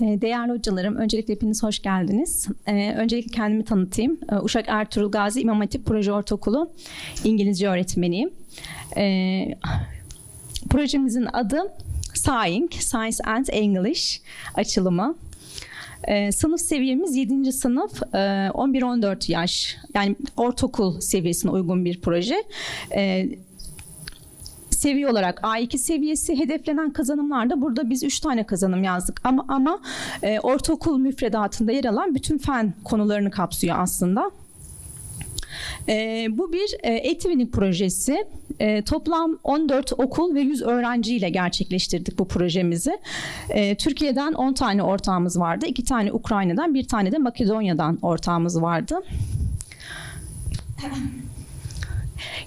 Ee, Değerli hocalarım, öncelikle hepiniz hoş geldiniz. Ee, Öncelikle kendimi tanıtayım. Ee, Uşak Ertuğrul Gazi İmam Hatip Proje Ortaokulu İngilizce öğretmeniyim. Ee, Projemizin adı SAENG, Science and English açılımı. Sınıf seviyemiz 7. sınıf e, 11-14 yaş yani ortaokul seviyesine uygun bir proje. Ee, seviye olarak A2 seviyesi hedeflenen kazanımlarda burada biz 3 tane kazanım yazdık ama ama e, ortaokul müfredatında yer alan bütün fen konularını kapsıyor aslında. E, bu bir e, eğitimlik projesi. E, toplam 14 okul ve 100 öğrenciyle gerçekleştirdik bu projemizi. E, Türkiye'den 10 tane ortağımız vardı. 2 tane Ukrayna'dan, bir tane de Makedonya'dan ortağımız vardı.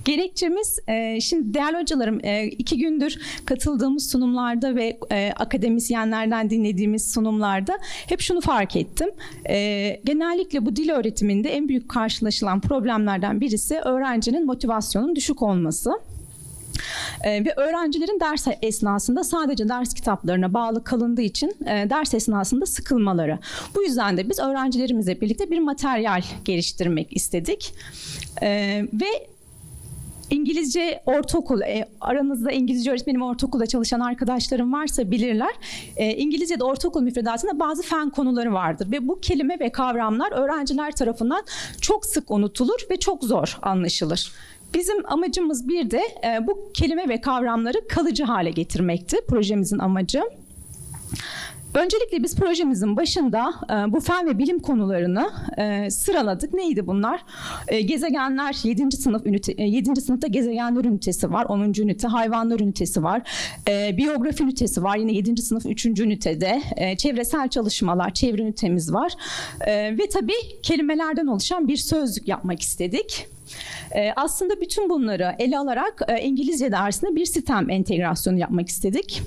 Gerekçemiz e, şimdi değerli hocalarım e, iki gündür katıldığımız sunumlarda ve e, akademisyenlerden dinlediğimiz sunumlarda hep şunu fark ettim. Genellikle bu dil öğretiminde en büyük karşılaşılan problemlerden birisi öğrencinin motivasyonun düşük olması. Ee, ve öğrencilerin ders esnasında sadece ders kitaplarına bağlı kalındığı için e, ders esnasında sıkılmaları. Bu yüzden de biz öğrencilerimizle birlikte bir materyal geliştirmek istedik. Ee, ve İngilizce ortaokul, e, aranızda İngilizce öğretmenim ortaokulda çalışan arkadaşlarım varsa bilirler. E, İngilizce'de ortaokul müfredatında bazı fen konuları vardır ve bu kelime ve kavramlar öğrenciler tarafından çok sık unutulur ve çok zor anlaşılır. Bizim amacımız bir de e, bu kelime ve kavramları kalıcı hale getirmekti projemizin amacı. Öncelikle biz projemizin başında e, bu fen ve bilim konularını e, sıraladık. Neydi bunlar? E, gezegenler 7. sınıf ünite, e, 7. sınıfta gezegenler ünitesi var. 10. ünite hayvanlar ünitesi var. Biyografi ünitesi var. Yine 7. sınıf 3. ünitede. Çevresel çalışmalar, çevre ünitemiz var. Ve tabii kelimelerden oluşan bir sözlük yapmak istedik. E, aslında bütün bunları ele alarak e, İngilizce dersine bir sistem entegrasyonu yapmak istedik.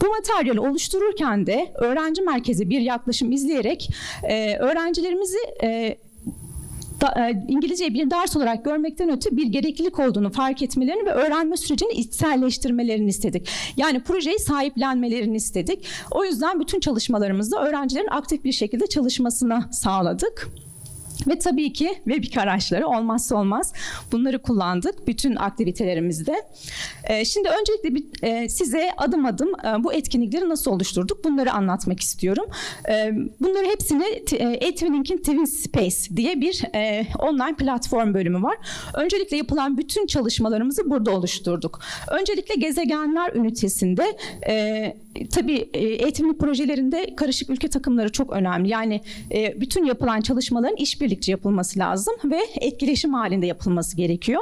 Bu materyali oluştururken de öğrenci merkezi bir yaklaşım izleyerek e, öğrencilerimizi e, da, e, İngilizceyi bir ders olarak görmekten öte bir gereklilik olduğunu fark etmelerini ve öğrenme sürecini içselleştirmelerini istedik. Yani projeyi sahiplenmelerini istedik. O yüzden bütün çalışmalarımızda öğrencilerin aktif bir şekilde çalışmasını sağladık. Ve tabii ki webik araçları olmazsa olmaz. Bunları kullandık bütün aktivitelerimizde. Ee, şimdi öncelikle e, size adım adım e, bu etkinlikleri nasıl oluşturduk bunları anlatmak istiyorum. E, bunları hepsini e, Etwinlink'in Twin Space diye bir e, online platform bölümü var. Öncelikle yapılan bütün çalışmalarımızı burada oluşturduk. Öncelikle gezegenler ünitesinde tabii e, eğitimlik projelerinde karışık ülke takımları çok önemli. Yani e, bütün yapılan çalışmaların işbirlikçi yapılması lazım ve etkileşim halinde yapılması gerekiyor.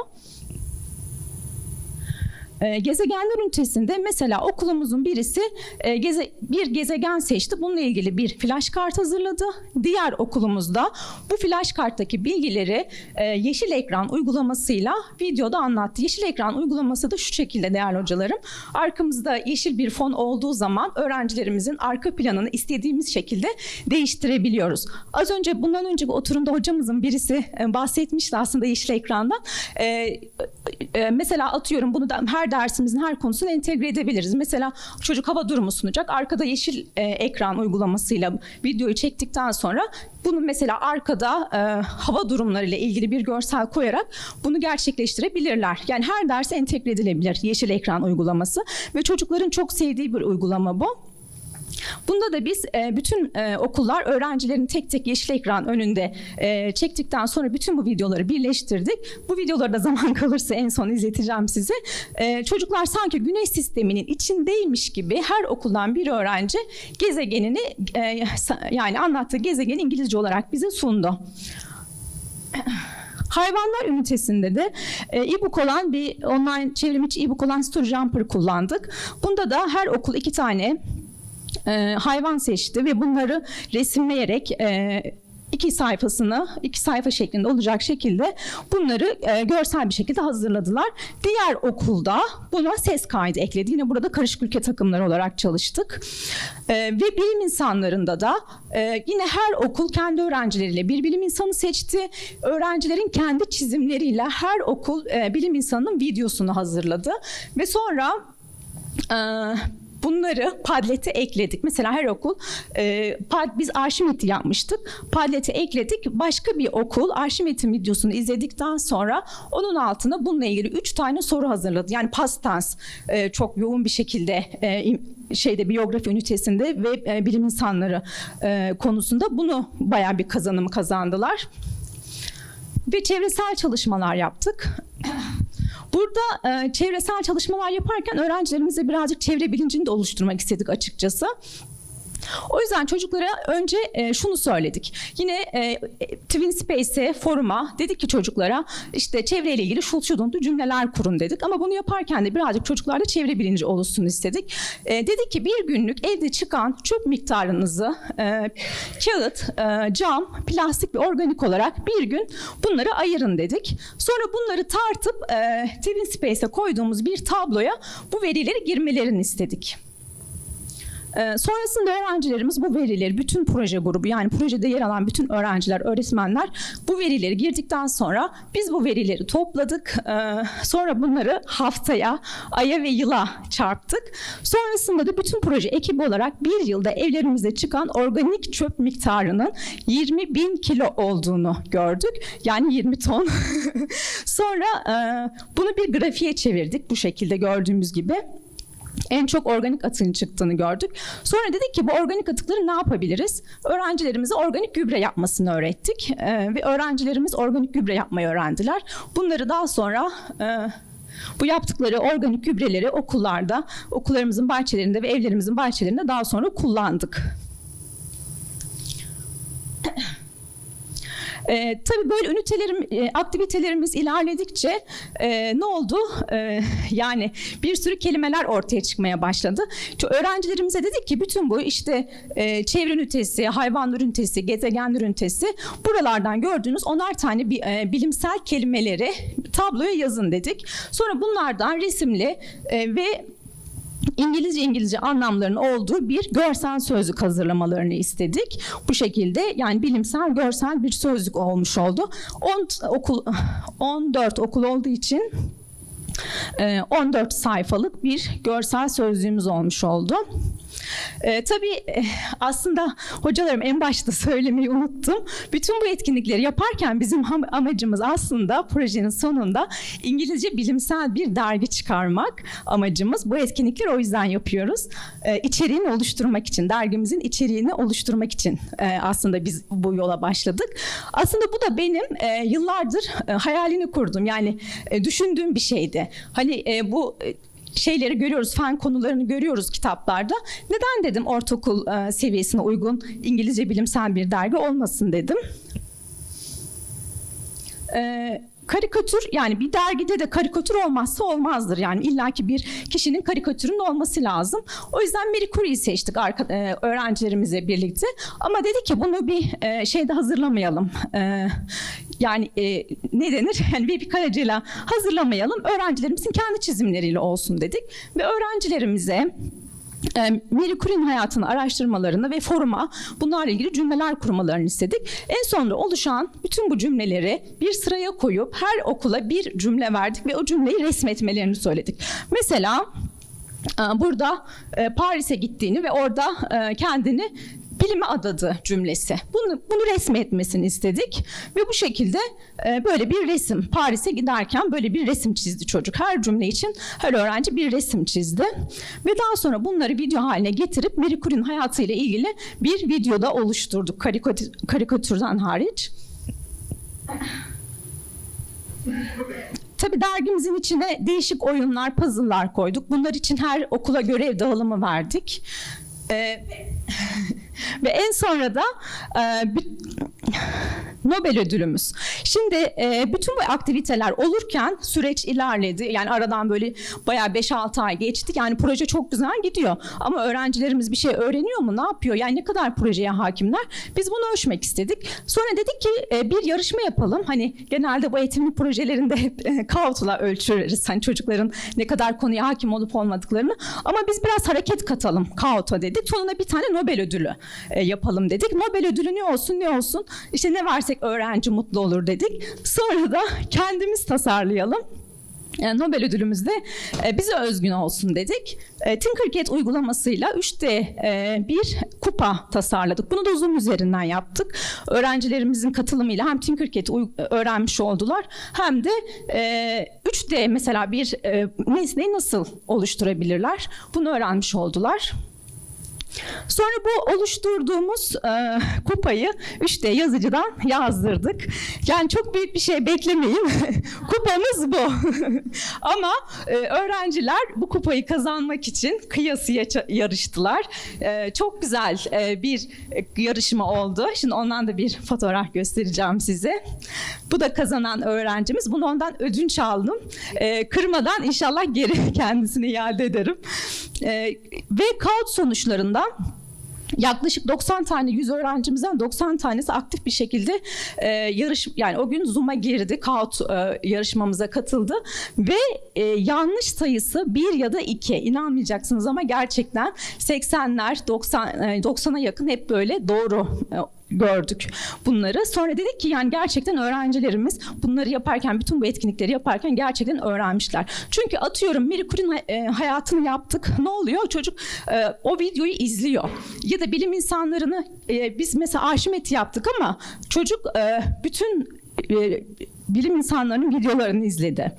E, gezegenler ünitesinde mesela okulumuzun birisi e, geze, bir gezegen seçti. Bununla ilgili bir flash kart hazırladı. Diğer okulumuzda bu flash karttaki bilgileri e, yeşil ekran uygulamasıyla videoda anlattı. Yeşil ekran uygulaması da şu şekilde değerli hocalarım. Arkamızda yeşil bir fon olduğu zaman öğrencilerimizin arka planını istediğimiz şekilde değiştirebiliyoruz. Az önce bundan önce bu oturumda hocamızın birisi e, bahsetmişti aslında yeşil ekrandan. E, e, mesela atıyorum bunu da her dersimizin her konusunu entegre edebiliriz. Mesela çocuk hava durumu sunacak. Arkada yeşil e, ekran uygulamasıyla videoyu çektikten sonra bunu mesela arkada e, hava durumlarıyla ilgili bir görsel koyarak bunu gerçekleştirebilirler. Yani her derse entegre edilebilir yeşil ekran uygulaması ve çocukların çok sevdiği bir uygulama bu. Bunda da biz e, bütün e, okullar öğrencilerin tek tek yeşil ekran önünde e, çektikten sonra bütün bu videoları birleştirdik. Bu videoları da zaman kalırsa en son izleteceğim size. E, çocuklar sanki güneş sisteminin içindeymiş gibi her okuldan bir öğrenci gezegenini e, yani anlattığı gezegeni İngilizce olarak bize sundu. Hayvanlar ünitesinde de e, e-book olan bir online çevrimiçi e-book olan Story Jumper kullandık. Bunda da her okul iki tane e, hayvan seçti ve bunları resimleyerek e, iki sayfasını iki sayfa şeklinde olacak şekilde bunları e, görsel bir şekilde hazırladılar. Diğer okulda buna ses kaydı ekledi. Yine burada karışık ülke takımları olarak çalıştık. E, ve bilim insanlarında da e, yine her okul kendi öğrencileriyle bir bilim insanı seçti. Öğrencilerin kendi çizimleriyle her okul e, bilim insanının videosunu hazırladı ve sonra e, bunları Padlet'e ekledik. Mesela her okul e, pad, biz Arşimet'i yapmıştık. Padlet'e ekledik. Başka bir okul Arşimet'in videosunu izledikten sonra onun altına bununla ilgili üç tane soru hazırladı. Yani past tense e, çok yoğun bir şekilde e, şeyde biyografi ünitesinde ve e, bilim insanları e, konusunda bunu bayağı bir kazanım kazandılar. Ve çevresel çalışmalar yaptık. Burada e, çevresel çalışmalar yaparken öğrencilerimize birazcık çevre bilincini de oluşturmak istedik açıkçası. O yüzden çocuklara önce e, şunu söyledik. Yine e, Twin Space'e, foruma dedik ki çocuklara işte çevreyle ilgili şul şuduntu cümleler kurun dedik. Ama bunu yaparken de birazcık çocuklarda çevre bilinci oluşsun istedik. E, dedik ki bir günlük evde çıkan çöp miktarınızı e, kağıt, e, cam, plastik ve organik olarak bir gün bunları ayırın dedik. Sonra bunları tartıp e, Twin Space'e koyduğumuz bir tabloya bu verileri girmelerini istedik. Ee, sonrasında öğrencilerimiz bu verileri, bütün proje grubu yani projede yer alan bütün öğrenciler, öğretmenler bu verileri girdikten sonra biz bu verileri topladık. Ee, sonra bunları haftaya, aya ve yıla çarptık. Sonrasında da bütün proje ekibi olarak bir yılda evlerimizde çıkan organik çöp miktarının 20 bin kilo olduğunu gördük. Yani 20 ton. sonra e, bunu bir grafiğe çevirdik bu şekilde gördüğümüz gibi en çok organik atığın çıktığını gördük. Sonra dedik ki bu organik atıkları ne yapabiliriz? Öğrencilerimize organik gübre yapmasını öğrettik Ee, ve öğrencilerimiz organik gübre yapmayı öğrendiler. Bunları daha sonra e, bu yaptıkları organik gübreleri okullarda, okullarımızın bahçelerinde ve evlerimizin bahçelerinde daha sonra kullandık. Ee, tabii böyle ünitelerim, e, aktivitelerimiz ilerledikçe e, ne oldu? E, yani bir sürü kelimeler ortaya çıkmaya başladı. Çünkü öğrencilerimize dedik ki bütün bu işte e, çevre ünitesi, hayvan ünitesi, gezegen ünitesi buralardan gördüğünüz onar tane bi- e, bilimsel kelimeleri tabloya yazın dedik. Sonra bunlardan resimli e, ve İngilizce İngilizce anlamların olduğu bir görsel sözlük hazırlamalarını istedik. Bu şekilde yani bilimsel görsel bir sözlük olmuş oldu. 10 okul 14 okul olduğu için 14 sayfalık bir görsel sözlüğümüz olmuş oldu. E, tabii e, aslında hocalarım en başta söylemeyi unuttum. Bütün bu etkinlikleri yaparken bizim amacımız aslında projenin sonunda İngilizce bilimsel bir dergi çıkarmak amacımız. Bu etkinlikleri o yüzden yapıyoruz. E, içeriğini oluşturmak için, dergimizin içeriğini oluşturmak için e, aslında biz bu yola başladık. Aslında bu da benim e, yıllardır e, hayalini kurdum. Yani e, düşündüğüm bir şeydi. Hani e, bu e, şeyleri görüyoruz, fen konularını görüyoruz kitaplarda. Neden dedim ortaokul e, seviyesine uygun İngilizce bilimsel bir dergi olmasın dedim. E, karikatür yani bir dergide de karikatür olmazsa olmazdır. Yani illaki bir kişinin karikatürünün olması lazım. O yüzden Marie Curie'yi seçtik arka, e, öğrencilerimizle birlikte. Ama dedik ki bunu bir e, şeyde hazırlamayalım. E, yani e, ne denir? Yani bir kaleciyle hazırlamayalım. Öğrencilerimizin kendi çizimleriyle olsun dedik. Ve öğrencilerimize e, Marie Curie'nin hayatını araştırmalarını ve foruma bunlarla ilgili cümleler kurmalarını istedik. En sonunda oluşan bütün bu cümleleri bir sıraya koyup her okula bir cümle verdik ve o cümleyi resmetmelerini söyledik. Mesela e, burada e, Paris'e gittiğini ve orada e, kendini bilime adadı cümlesi. Bunu, bunu resmetmesini istedik ve bu şekilde e, böyle bir resim Paris'e giderken böyle bir resim çizdi çocuk. Her cümle için her öğrenci bir resim çizdi ve daha sonra bunları video haline getirip Marie Curie'nin hayatıyla ilgili bir videoda oluşturduk karikatür, karikatürden hariç. Tabii dergimizin içine değişik oyunlar, puzzle'lar koyduk. Bunlar için her okula görev dağılımı verdik. Ee, ve en sonra da e, Nobel ödülümüz. Şimdi e, bütün bu aktiviteler olurken süreç ilerledi. Yani aradan böyle bayağı 5-6 ay geçti. Yani proje çok güzel gidiyor. Ama öğrencilerimiz bir şey öğreniyor mu? Ne yapıyor? Yani ne kadar projeye hakimler? Biz bunu ölçmek istedik. Sonra dedik ki e, bir yarışma yapalım. Hani genelde bu eğitimli projelerinde hep e, Kahoot'la ölçeriz. Hani çocukların ne kadar konuya hakim olup olmadıklarını. Ama biz biraz hareket katalım Kahoot'a dedik. Sonunda bir tane Nobel ödülü e, yapalım dedik. Nobel ödülü ne olsun ne olsun? İşte ne versek öğrenci mutlu olur dedik. Sonra da kendimiz tasarlayalım. e, Nobel ödülümüz de e, bize özgün olsun dedik. Tinkercad uygulamasıyla 3D e, bir kupa tasarladık. Bunu da Zoom üzerinden yaptık. Öğrencilerimizin katılımıyla hem Tinkercad öğrenmiş oldular hem de e, 3D mesela bir nesneyi nasıl oluşturabilirler bunu öğrenmiş oldular. Sonra bu oluşturduğumuz e, kupayı 3D yazıcıdan yazdırdık. Yani çok büyük bir şey beklemeyin. Kupamız bu. Ama e, öğrenciler bu kupayı kazanmak için kıyasıya yarıştılar. E, çok güzel e, bir e, yarışma oldu. Şimdi ondan da bir fotoğraf göstereceğim size. Bu da kazanan öğrencimiz. Bunu ondan ödünç aldım. E, kırmadan inşallah geri kendisine iade ederim. E, ve kağıt sonuçlarından Yaklaşık 90 tane 100 öğrencimizden 90 tanesi aktif bir şekilde e, yarış yani o gün Zoom'a girdi, Kaut e, yarışmamıza katıldı. Ve e, yanlış sayısı 1 ya da 2 inanmayacaksınız ama gerçekten 80'ler 90 e, 90'a yakın hep böyle doğru e, gördük bunları. Sonra dedik ki yani gerçekten öğrencilerimiz bunları yaparken bütün bu etkinlikleri yaparken gerçekten öğrenmişler. Çünkü atıyorum Marie Curie'nin e, hayatını yaptık. Ne oluyor? Çocuk e, o videoyu izliyor. Ya da bilim insanlarını e, biz mesela Arşimet'i yaptık ama çocuk bütün bilim insanlarının videolarını izledi.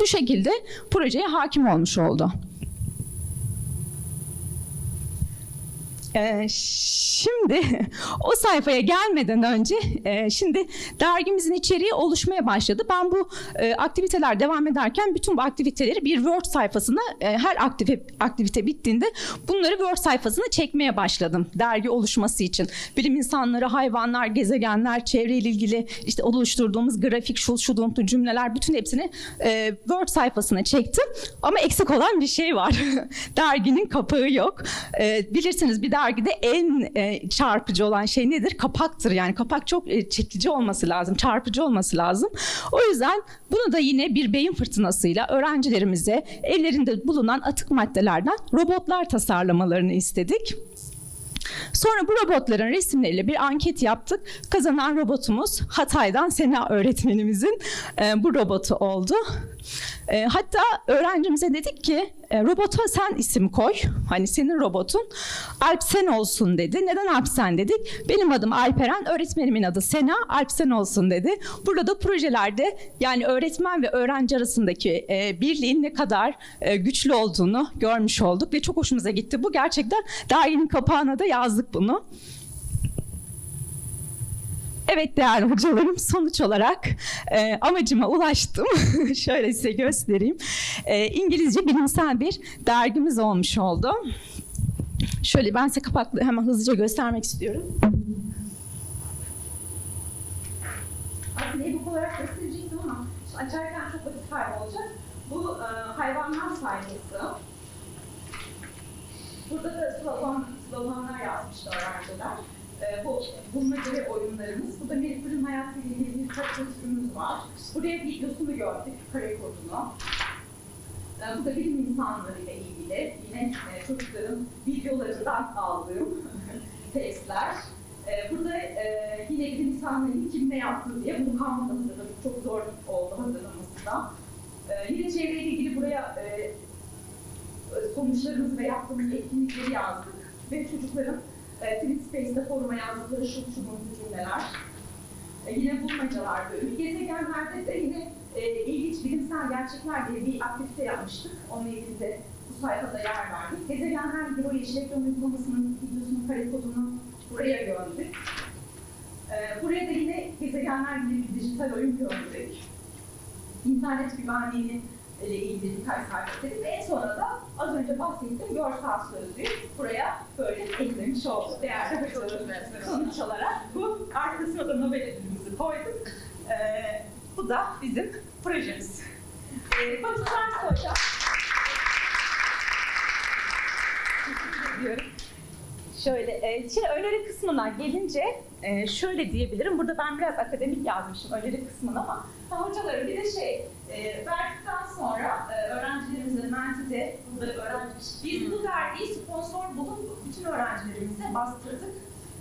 Bu şekilde projeye hakim olmuş oldu. Ee, şimdi o sayfaya gelmeden önce e, şimdi dergimizin içeriği oluşmaya başladı. Ben bu e, aktiviteler devam ederken bütün bu aktiviteleri bir Word sayfasına e, her aktivite, aktivite bittiğinde bunları Word sayfasına çekmeye başladım. Dergi oluşması için. Bilim insanları, hayvanlar, gezegenler, çevreyle ilgili işte oluşturduğumuz grafik, şu şu cümleler bütün hepsini Word sayfasına çektim. Ama eksik olan bir şey var. Derginin kapağı yok. Bilirsiniz bir dergide en e, çarpıcı olan şey nedir? Kapaktır. Yani kapak çok e, çekici olması lazım, çarpıcı olması lazım. O yüzden bunu da yine bir beyin fırtınasıyla öğrencilerimize ellerinde bulunan atık maddelerden robotlar tasarlamalarını istedik. Sonra bu robotların resimleriyle bir anket yaptık. Kazanan robotumuz Hatay'dan Sena öğretmenimizin e, bu robotu oldu. E, hatta öğrencimize dedik ki e, robota sen isim koy. Hani senin robotun Alpsen olsun dedi. Neden Alpsen dedik? Benim adım Alperen, öğretmenimin adı Sena, Alpsen olsun dedi. Burada da projelerde yani öğretmen ve öğrenci arasındaki e, birliğin ne kadar e, güçlü olduğunu görmüş olduk ve çok hoşumuza gitti. Bu gerçekten derginin kapağına da yazdık bunu. Evet değerli hocalarım sonuç olarak e, amacıma ulaştım. Şöyle size göstereyim. E, İngilizce bilimsel bir dergimiz olmuş oldu. Şöyle ben size kapaklı hemen hızlıca göstermek istiyorum. Aslında e-book olarak gösterecektim ama açarken çok vakit kaybı olacak. Bu e, hayvanlar sayfası. Burada da slogan, sloganlar yazmışlar öğrenciler. E, bu bulmaca ve oyunlarımız. Burada Marie Curie'nin hayatıyla ilgili bir karikatürümüz var. Buraya videosunu gördük, kare kodunu. E, bu da bilim insanlarıyla ilgili yine e, çocukların videolarından aldığım testler. E, burada e, yine bilim insanlarının kim ne yaptı diye bunu Canva'da hazırladık. Çok zor oldu hazırlaması da. Yine çevreyle ilgili buraya e, sonuçlarımız ve yaptığımız etkinlikleri yazdık. Ve çocukların e, Tweet Space'de foruma yazdıkları şu şu cümleler. E, yine bulmacalar bölümü. Gezegenlerde de yine e, ilginç bilimsel gerçekler diye bir aktivite yapmıştık. Onunla ilgili de bu sayfada yer verdik. Gezegenler ilgili o yeşil ekran uygulamasının videosunun kare kodunu buraya gördük. E, buraya da yine gezegenler ilgili bir dijital oyun gördük. İnternet güvenliğini ile ilgili sayfa dedik. Ve en sonra da az önce bahsettiğim görsel sözlüğü buraya böyle eklemiş olduk. Değerli hocalarım sonuç olarak bu arkasına da Nobel ödülümüzü koyduk. Ee, bu da bizim projemiz. Ee, Batu Tarz Hocam. Ediyorum. Şöyle, e, şimdi öneri kısmına gelince e, şöyle diyebilirim. Burada ben biraz akademik yazmışım öneri kısmını ama ha, hocaların bir de şey e, verdikten sonra e, öğrencilerimize, Menti'de burada öğrenci, biz bu dergiyi sponsor bulup bütün öğrencilerimize bastırdık.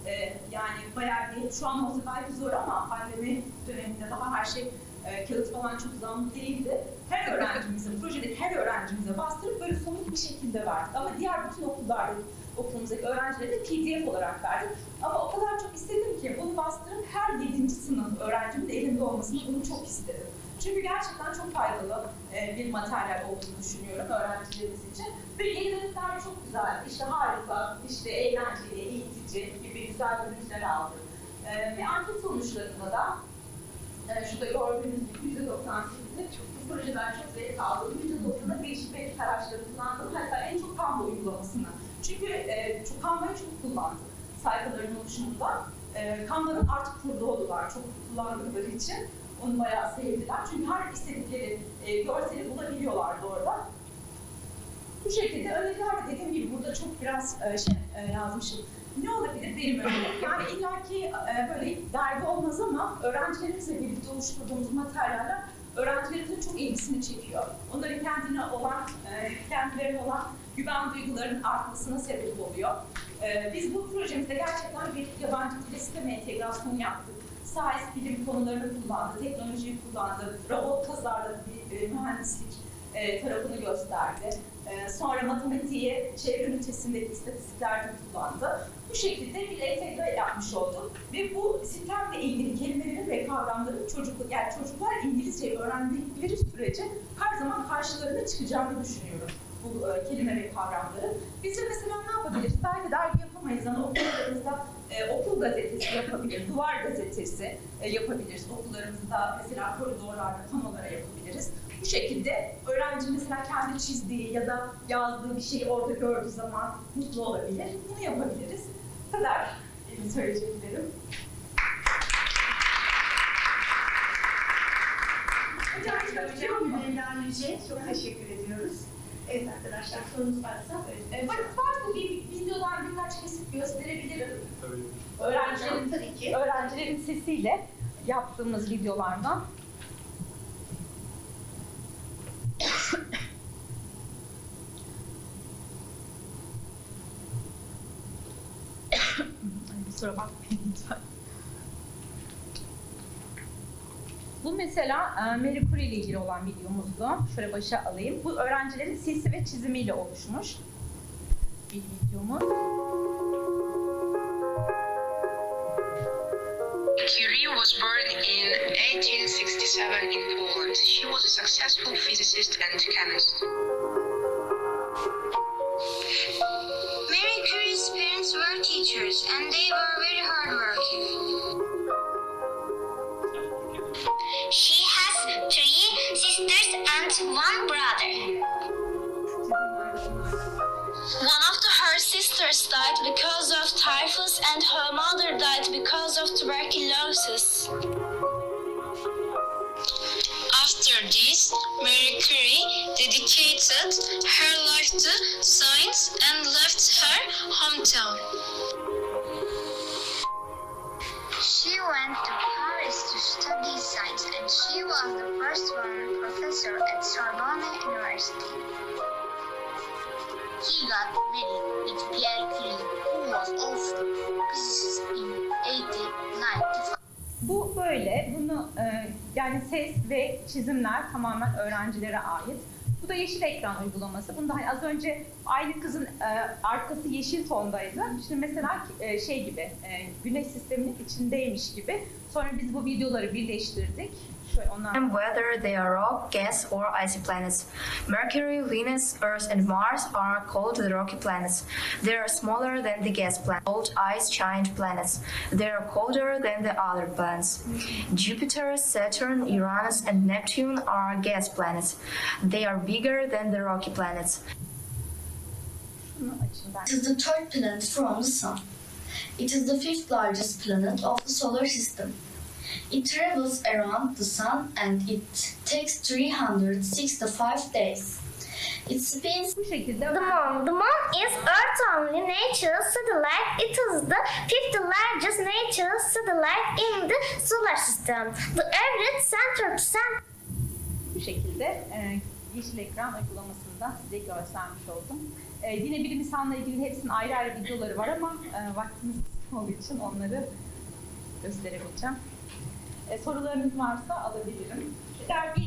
E, yani bayağı bir, şu an olsa belki zor ama pandemi döneminde daha her şey e, kağıt falan çok zamlı değildi. Her öğrencimize, projedeki her öğrencimize bastırıp böyle somut bir şekilde verdik. Ama diğer bütün okullarda, okulumuzdaki öğrencilere de PDF olarak verdik. Ama o kadar çok istedim ki bunu bastırıp her 7. sınıf öğrencimin de elinde olmasını bunu çok istedim. Çünkü gerçekten çok faydalı e, bir materyal olduğunu düşünüyorum öğrencilerimiz için. Ve dönüşler çok güzel, işte harika, işte eğlenceli, eğitici gibi güzel dönüşler aldım. E, ve anket sonuçlarında da e, şurada gördüğünüz gibi %98'de bu projeden çok zevk aldım. %90'da değişik belki araçları kullandım. Hatta en çok Canva uygulamasını. Çünkü e, çok Canva'yı çok kullandım sayfaların oluşumunda. E, artık kurdu oldular çok kullandıkları için. Onu bayağı sevdiler. Çünkü her istedikleri e, görseli bulabiliyorlardı orada. Bu şekilde öneriler de dediğim gibi burada çok biraz e, şey e, yazmışım. Ne olabilir benim önerim? Yani illaki e, böyle dergi olmaz ama öğrencilerimizle birlikte oluşturduğumuz materyaller öğrencilerimizin çok ilgisini çekiyor. Onların kendine olan, e, kendilerine olan güven duygularının artmasına sebep oluyor. E, biz bu projemizde gerçekten bir yabancı dil sisteme entegrasyonu yaptık. Science bilim konularını kullandı, teknolojiyi kullandı, robot tasarladı, e, mühendislik e, tarafını gösterdi. E, sonra matematiği çevre ünitesindeki istatistiklerde kullandı. Bu şekilde bir entegre yapmış olduk. Ve bu sistemle ilgili kelimelerin ve kavramların çocuk, yani çocuklar İngilizce öğrendikleri sürece her zaman karşılarına çıkacağını düşünüyorum bu e, kelime ve kavramların. Biz de mesela ne yapabiliriz? Belki dergi yapamayız ama okullarımızda e, okul gazetesi yapabiliriz, duvar gazetesi e, yapabiliriz. Okullarımızda mesela koridorlarda panolara yapabiliriz. Bu şekilde öğrenci mesela kendi çizdiği ya da yazdığı bir şeyi orada gördüğü zaman mutlu olabilir. Bunu yapabiliriz. Bu kadar benim söyleyeceklerim. Hocam çok teşekkür ediyoruz. Evet arkadaşlar sorunuz varsa E, bak varsa bir videodan birkaç kesit gösterebilirim. Öğrencilerin, Tabii ki. öğrencilerin sesiyle yaptığımız videolardan. Ay, Kusura bakmayın lütfen. Bu mesela e, Marie Curie ile ilgili olan videomuzdu. Şöyle başa alayım. Bu öğrencilerin sesi ve çizimiyle oluşmuş bir videomuz. Curie was born in 1867 in Poland. She was a successful physicist and chemist. Mary Curie's parents were teachers and they were very hardworking. She one brother. One of the, her sisters died because of typhus and her mother died because of tuberculosis. After this, Marie Curie dedicated her life to science and left her hometown. She went to To study science and she was the first woman professor at Sorbonne University. He got married with Pierre Curie, who was also physicist in 1895. Bu böyle. Bunu e, yani ses ve çizimler tamamen öğrencilere ait. Bu da yeşil ekran uygulaması. Bunda hani az önce aynı kızın e, arkası yeşil tondaydı. Şimdi mesela e, şey gibi e, güneş sisteminin içindeymiş gibi. Sonra biz bu videoları birleştirdik. Whether they are rock, gas, or icy planets. Mercury, Venus, Earth, and Mars are called the rocky planets. They are smaller than the gas planets, called ice giant planets. They are colder than the other planets. Jupiter, Saturn, Uranus, and Neptune are gas planets. They are bigger than the rocky planets. It is the third planet from the Sun. It is the fifth largest planet of the solar system. It travels around the Sun and it takes 365 days. It spins Bu şekilde The moon. The moon is Earth's only natural satellite. It is the fifth largest natural satellite in the solar system. The average center to center bu şekilde e, yeşil ekran uygulamasında size göstermiş oldum. E, yine bilim insanla ilgili hepsinin ayrı ayrı videoları var ama e, vaktimiz olduğu için onları gösteremeyeceğim. E, sorularınız varsa alabilirim. Dergi